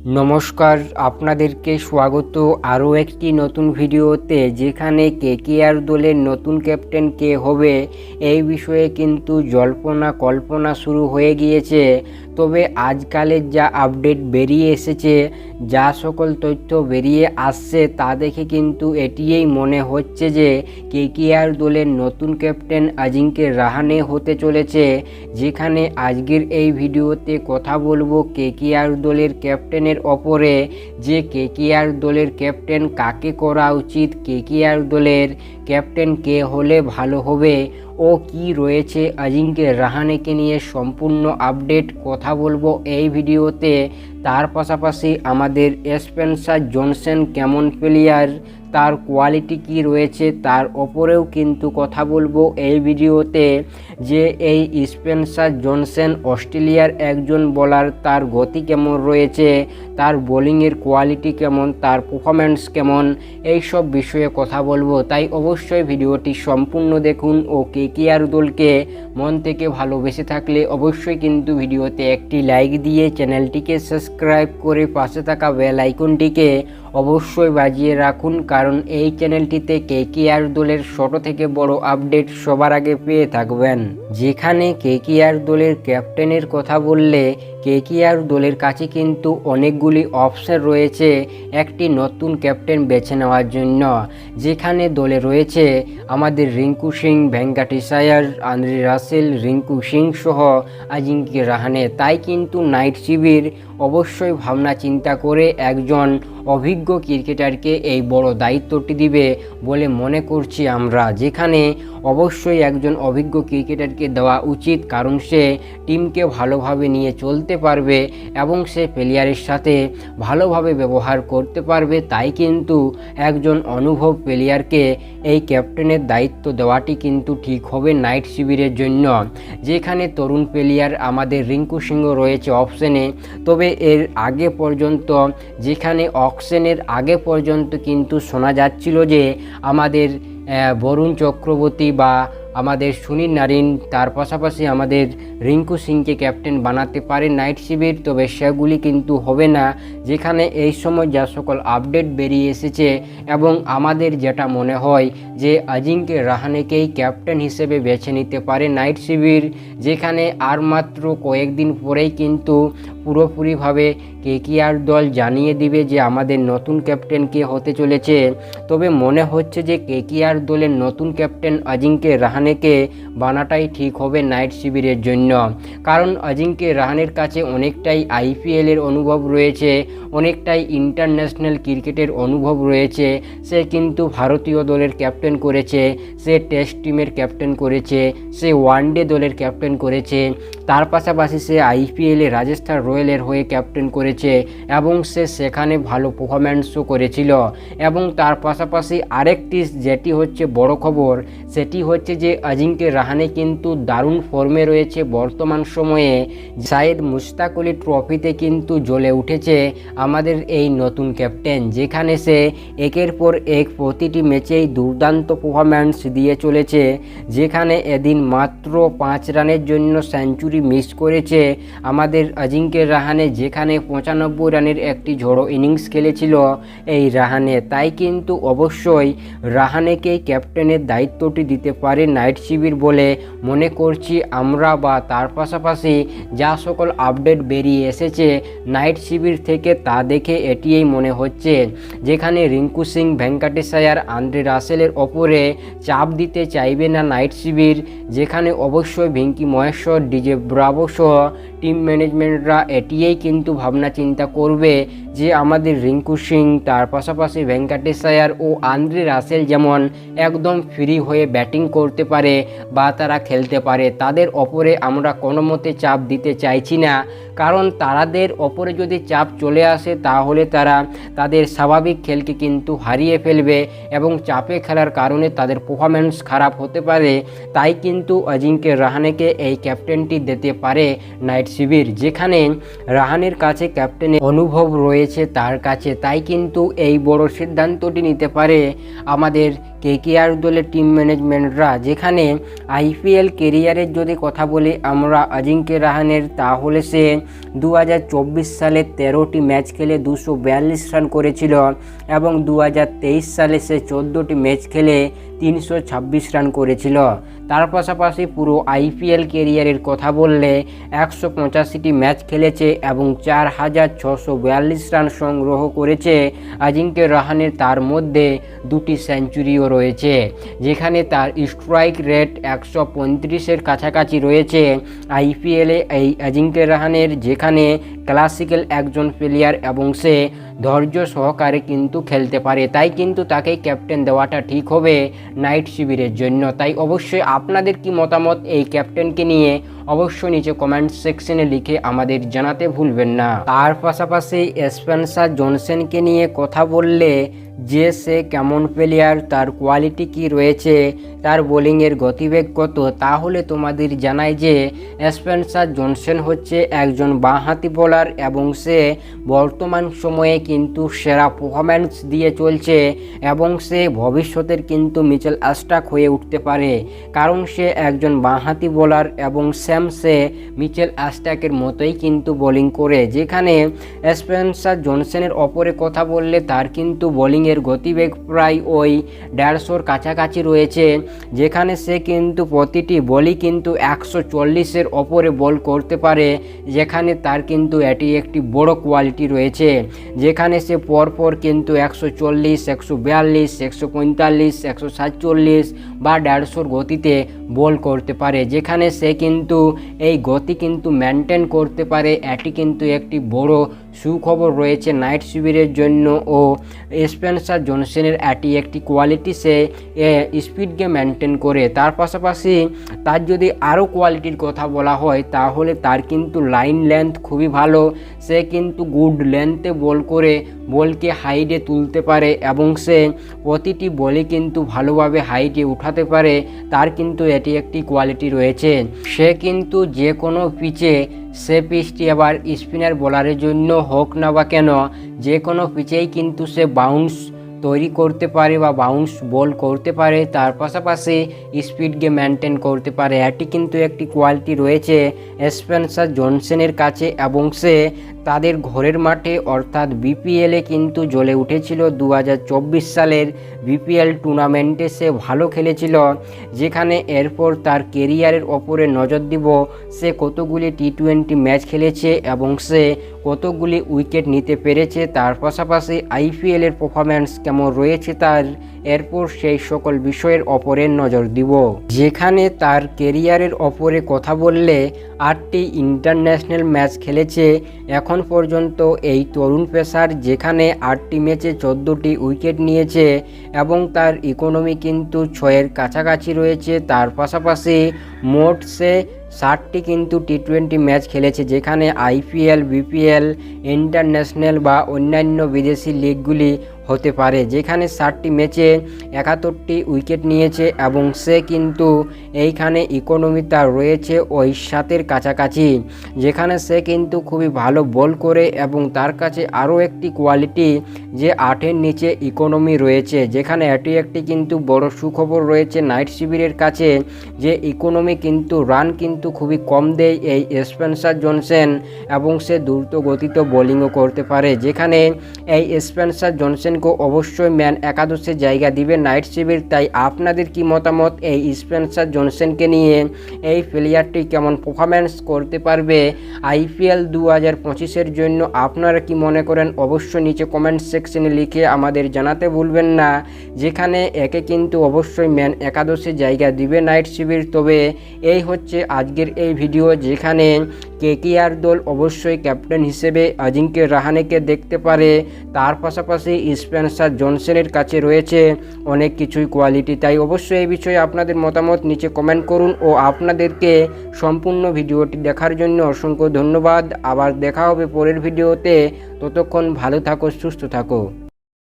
নমস্কার, আপনাদেরকে স্বাগত আরও একটি নতুন ভিডিওতে যেখানে কেকেআর দলের নতুন ক্যাপ্টেন কে হবে, এই বিষয়ে কিন্তু জল্পনা কল্পনা শুরু হয়ে গিয়েছে। তবে আজকালের যা আপডেট বেরিয়ে এসেছে, যা সকল তথ্য বেরিয়ে আসছে তা দেখে কিন্তু এটিই মনে হচ্ছে যে কেকেআর দলের নতুন ক্যাপ্টেন আজিঙ্কে রাহানে হতে চলেছে, যেখানে আজকের এই ভিডিওতে কথা বলব কেকেআর দলের ক্যাপ্টেনের ওপরে, যে কেকেআর দলের ক্যাপ্টেন কাকে করা উচিত, কেকেআর দলের ক্যাপ্টেন কে হলে ভালো হবে, ও কি রয়েছে আজিঙ্কে রাহানেকে নিয়ে সম্পূর্ণ আপডেট, কথা বলব এই ভিডিওতে। তার পাশাপাশি আমাদের স্পেন্সার জনসেন কেমন প্লেয়ার, তার কোয়ালিটি কি রয়েছে, তার ওপরেও কিন্তু কথা বলব এই ভিডিওতে যে এই স্পেন্সার জনসেন অস্ট্রেলিয়ার একজন বলার তার গতি কেমন রয়েছে, তার বোলিংয়ের কোয়ালিটি কেমন, তার পারফরম্যান্স কেমন এই সব বিষয়ে কথা বলব। তাই অবশ্যই ভিডিওটি সম্পূর্ণ দেখুন ও কে কেয়ার দলকে মন থেকে ভালোবেসে থাকলে অবশ্যই কিন্তু ভিডিওতে একটি লাইক দিয়ে চ্যানেলটিকে সাবস্ক্রাইব করে পাশে থাকা বেল আইকনটিকে অবশ্যই বাজিয়ে রাখুন, কারণ এই চ্যানেলটিতে কে কেয়ার দলের ছোট থেকে বড় আপডেট সবার আগে পেয়ে থাকবেন। যেখানে কে কেয়ার দলের ক্যাপ্টেনের কথা বললে, কেকিআর দলের কাছে কিন্তু অনেকগুলি অপশন রয়েছে একটি নতুন ক্যাপ্টেন বেছে নেওয়ার জন্য। যেখানে দলে রয়েছে আমাদের রিঙ্কু সিং ভেঙ্কাটেশায়ার আন্দ্রে রাসেল, রিঙ্কু সিং সহ আজিঙ্কে রাহানে। তাই কিন্তু নাইট শিবির অবশ্যই ভাবনা চিন্তা করে একজন অভিজ্ঞ ক্রিকেটারকে এই বড় দায়িত্বটি দিবে বলে মনে করছি আমরা। যেখানে অবশ্যই একজন অভিজ্ঞ ক্রিকেটারকে দেওয়া উচিত, কারণ সে টিমকে ভালোভাবে নিয়ে চলতে পারবে এবং সে প্লেয়ারের সাথে ভালোভাবে ব্যবহার করতে পারবে। তাই কিন্তু একজন অনুভব প্লেয়ারকে এই ক্যাপ্টেনের দায়িত্ব দেওয়াটি কিন্তু ঠিক হবে নাইট শিবিরের জন্য। যেখানে তরুণ প্লেয়ার আমাদের রিঙ্কু সিংহ রয়েছে অপশনে তবে এর আগে পর্যন্ত, যেখানে অকশনের আগে পর্যন্ত কিন্তু শোনা যাচ্ছিল যে আমাদের বরুণ চক্রবর্তী বা আমাদের সুনীল নারিন, তার পাশাপাশি আমাদের রিঙ্কু সিংকে ক্যাপ্টেন বানাতে পারে নাইট শিবির, তবে সেগুলি কিন্তু হবে না, যেখানে এই সময় যা সকল আপডেট বেরিয়ে এসেছে এবং আমাদের যেটা মনে হয় যে আজিঙ্কে রাহানেকেই ক্যাপ্টেন হিসেবে বেছে নিতে পারে নাইট শিবির, যেখানে আর মাত্র কয়েকদিন পরেই কিন্তু পুরোপুরিভাবে কেকিআর দল জানিয়ে দিবে যে আমাদের নতুন ক্যাপ্টেন কে হতে চলেছে। তবে মনে হচ্ছে যে কেকিআর দলের নতুন ক্যাপ্টেন অজিঙ্কে রাহানেকে বানাটাই ঠিক হবে নাইট শিবিরের জন্য। কারণ অজিঙ্কে রাহানের কাছে অনেকটাই আইপিএলের অনুভব রয়েছে, অনেকটাই ইন্টারন্যাশনাল ক্রিকেটের অনুভব রয়েছে। সে কিন্তু ভারতীয় দলের ক্যাপ্টেন করেছে, সে টেস্ট টিমের ক্যাপ্টেন করেছে, সে ওয়ানডে দলের ক্যাপ্টেন করেছে। তার পাশাপাশি সে আইপিএলে রাজস্থান রয়্যালের হয়ে ক্যাপ্টেন করেছে এবং সে সেখানে ভালো পারফরম্যান্সও করেছিল। এবং তার পাশাপাশি আরেকটি যেটি হচ্ছে বড় খবর, সেটি হচ্ছে যে অজিঙ্কে রাহানে কিন্তু দারুণ ফর্মে রয়েছে বর্তমান সময়ে। সাইদ মুস্তাক আলী ট্রফিতে কিন্তু জ্বলে উঠেছে আমাদের এই নতুন ক্যাপ্টেন, যেখানে সে একের পর এক প্রতিটি ম্যাচেই দুর্দান্ত পারফরম্যান্স দিয়ে চলেছে, যেখানে এদিন মাত্র পাঁচ রানের জন্য সেঞ্চুরি মিস করেছে। আমাদের অজিঙ্কে রাহানে যেখানে পঁচানব্বই রানের একটি ঝড়ো ইনিংস খেলেছিল এই রাহানে। তাই কিন্তু অবশ্যই রাহানেকেই ক্যাপ্টেনের দায়িত্বটি দিতে পারে নাইট শিবির বলে মনে করছি আমরা বা তার পাশাপাশি যা সকল আপডেট বেরিয়ে এসেছে নাইট শিবির থেকে তা দেখে এটিই মনে হচ্ছে। যেখানে রিঙ্কু সিং, ভেঙ্কাটেশায়ার, আন্দ্রে রাসেলের ওপরে চাপ দিতে চাইবে না নাইট শিবির। যেখানে অবশ্যই ভেঙ্কি মহেশ্বর, ডিজে ব্রাভো সহ টিম ম্যানেজমেন্টরা এটিই কিন্তু ভাবনা চিন্তা করবে যে আমাদের রিঙ্কু সিং, তার পাশাপাশি ভেঙ্কাটেশায়ার ও আন্দ্রে রাসেল যেমন একদম ফ্রি হয়ে ব্যাটিং করতে পারে বা তারা খেলতে পারে, তাদের ওপরে আমরা কোনো মতে চাপ দিতে চাইছি না। কারণ তারাদের ওপরে যদি চাপ চলে আসে, তাহলে তারা তাদের স্বাভাবিক খেলকে কিন্তু হারিয়ে ফেলবে এবং চাপে খেলার কারণে তাদের পারফরমেন্স খারাপ হতে পারে। তাই কিন্তু অজিঙ্কে রাহানেকে এই ক্যাপ্টেনটি দিতে পারে নাইট শিবির, যেখানে রাহানের কাছে ক্যাপ্টেনের অনুভব রয়েছে তার কাছে। তাই কিন্তু এই বড় সিদ্ধান্তটি নিতে পারে আমাদের কেকেআর দলের টিম ম্যানেজমেন্টরা যেখানে আইপিএল কেরিয়ারের যদি কথা বলি আমরা অজিঙ্ক্য রাহানের, তাহলে সে দু হাজার চব্বিশ সালে তেরোটি ম্যাচ খেলে দুশো রান করেছিল এবং দু হাজার তেইশ সালে সে চোদ্দোটি ম্যাচ খেলে তিনশো ছাব্বিশ রান করেছিল। তার পাশাপাশি পুরো আইপিএল কেরিয়ারের কথা বললে একশো পঁচাশিটি ম্যাচ খেলেছে এবং চার হাজার ছশো বিয়াল্লিশ রান সংগ্রহ করেছে আজিঙ্ক্য রাহানের, তার মধ্যে দুটি সেঞ্চুরিও রয়েছে যেখানে তার স্ট্রাইক রেট একশো পঁয়ত্রিশের কাছাকাছি রয়েছে। আইপিএলে এই অজিঙ্ক্য রাহানের যেখানে ক্লাসিক্যাল একজন প্লেয়ার এবং সে ধৈর্য সহকারে কিন্তু খেলতে পারে। তাই কিন্তু তাকে ক্যাপ্টেন দেওয়াটা ঠিক হবে নাইট শিবিরের জন্য। তাই অবশ্যই আপনাদের কি মতামত এই ক্যাপ্টেনকে নিয়ে অবশ্যই নিচে কমেন্ট সেকশনে লিখে আমাদের জানাতে ভুলবেন না। তার পাশাপাশি স্পেন্সার জনসেনকে নিয়ে কথা বললে যে সে কেমন প্লেয়ার তার কোয়ালিটি কি রয়েছে তার বোলিংয়ের গতিবেগ কত? তাহলে তোমাদের জানাই যে স্পেন্সার জনসেন হচ্ছে একজন বাঁহাতি বোলার এবং সে বর্তমান সময়ে কিন্তু সেরা পারফরম্যান্স দিয়ে চলছে এবং সে ভবিষ্যতের কিন্তু মিচেল অ্যাস্টাক হয়ে উঠতে পারে। কারণ সে একজন বাঁহাতি বোলার এবং স্যাম সে মিচেল অ্যাস্টাকের মতোই কিন্তু বোলিং করে, যেখানে স্পেন্সার জনসেনের অপরে কথা বললে তার কিন্তু বোলিংয়ের গতিবেগ প্রায় ওই দেড়শোর কাছাকাছি রয়েছে। যেখানে সে কিন্তু প্রতিটি বলই কিন্তু একশো চল্লিশের ওপরে বল করতে পারে, যেখানে তার কিন্তু এটি একটি বড় কোয়ালিটি রয়েছে। যেখানে সে পরপর কিন্তু একশো চল্লিশ, একশো বিয়াল্লিশ, একশো পঁয়তাল্লিশ, একশো সাতচল্লিশ বা দেড়শোর গতিতে বল করতে পারে। যেখানে সে কিন্তু এই গতি কিন্তু মেনটেন করতে পারে, এটি কিন্তু একটি বড় সুখবর রয়েছে, নাইট শিবিরের জন্য ও স্পেন্সার জনসেনের এটি একটি কোয়ালিটি সে স্পিডকে মেনটেন করে। তার পাশাপাশি তার যদি আরও কোয়ালিটির কথা বলা হয়, তাহলে তার কিন্তু লাইন লেন্থ খুবই ভালো। সে কিন্তু গুড লেন্থে বল করে বলকে হাইডে তুলতে পারে এবং সে প্রতিটি বলে কিন্তু ভালোভাবে হাইটে উঠাতে পারে, তার কিন্তু এটি একটি কোয়ালিটি রয়েছে। সে কিন্তু যে কোনো পিচে, সে পিচটি আবার স্পিনার বোলারের জন্য হোক না বা কেন, যে কোনো পিচেই কিন্তু সে বাউন্স তৈরি করতে পারে বা বাউন্স বল করতে পারে, তার পাশাপাশি স্পিডকে মেনটেন করতে পারে। এটি কিন্তু একটি কোয়ালিটি রয়েছে। স্পেন্সার জনসেনের কাছে এবং সে তাদের ঘরের মাঠে, অর্থাৎ বিপিএলে কিন্তু জ্বলে উঠেছিল দু হাজার চব্বিশ সালের বিপিএল টুর্নামেন্টে সে ভালো খেলেছিল, যেখানে এরপর তার কেরিয়ারের ওপরে নজর দিব। সে কতগুলি টি টোয়েন্টি ম্যাচ খেলেছে এবং সে কতগুলি উইকেট নিতে পেরেছে, তার পাশাপাশি আইপিএলের পারফরম্যান্স কেমন রয়েছে তার, এরপর সেই সকল বিষয়ের ওপরে নজর দিব। যেখানে তার কেরিয়ারের ওপরে কথা বললে আটটি ইন্টারন্যাশনাল ম্যাচ খেলেছে, এখন পর্যন্ত এই তরুণ পেসার যেখানে আটটি ম্যাচে চোদ্দোটি উইকেট নিয়েছে এবং তার ইকোনমি কিন্তু ছয়ের কাছাকাছি রয়েছে, তার পাশাপাশি মোট সে ষাটটি কিন্তু টি টোয়েন্টি ম্যাচ খেলেছে যেখানে আইপিএল বিপিএল ইন্টারন্যাশনাল বা অন্যান্য বিদেশি লিগগুলি হতে পারে, যেখানে ষাটটি ম্যাচে একাত্তরটি উইকেট নিয়েছে এবং সে কিন্তু এইখানে ইকোনমি তার রয়েছে ওই সাতের কাছাকাছি, যেখানে সে কিন্তু খুবই ভালো বল করে এবং তার কাছে আরও একটি কোয়ালিটি যে আটের নিচে ইকোনমি রয়েছে, যেখানে এটি একটি কিন্তু বড় সুখবর রয়েছে নাইট শিবিরের কাছে যে ইকোনমি কিন্তু রান কিন্তু খুবই কম দেয় এই স্পেন্সার জনসেন এবং সে দ্রুত গতিতে বোলিংও করতে পারে, যেখানে এই স্পেন্সার জনসেনকে অবশ্যই ম্যান একাদশে জায়গা দিবে নাইট শিবির তাই আপনাদের কি মতামত এই স্পেন্সার জনসেনকে নিয়ে? এই প্লেয়ারটি কেমন পারফরম্যান্স করতে পারবে? আইপিএল দু হাজার পঁচিশের জন্য আপনারা কি মনে করেন? অবশ্যই নিচে কমেন্ট সেকশনে লিখে আমাদের জানাতে ভুলবেন না। যেখানে একে কিন্তু অবশ্যই ম্যান একাদশে জায়গা দিবে নাইট শিবির তবে এই হচ্ছে আজকের এই ভিডিও যেখানে কেকেআর দল অবশ্যই ক্যাপ্টেন হিসেবে অজিঙ্ক্য রাহানেকে দেখতে পারে। তার পাশাপাশি স্পেন্সার জনসনের কাছে রয়েছে। অনেক কিছুই কোয়ালিটি তাই অবশ্যই এই বিষয়ে আপনাদের মতামত নিচে কমেন্ট করুন ও আপনাদেরকে সম্পূর্ণ ভিডিওটি দেখার জন্য অসংখ্য ধন্যবাদ। আবার দেখা হবে পরের ভিডিওতে। ততক্ষণ ভালো থাকো, সুস্থ থাকো।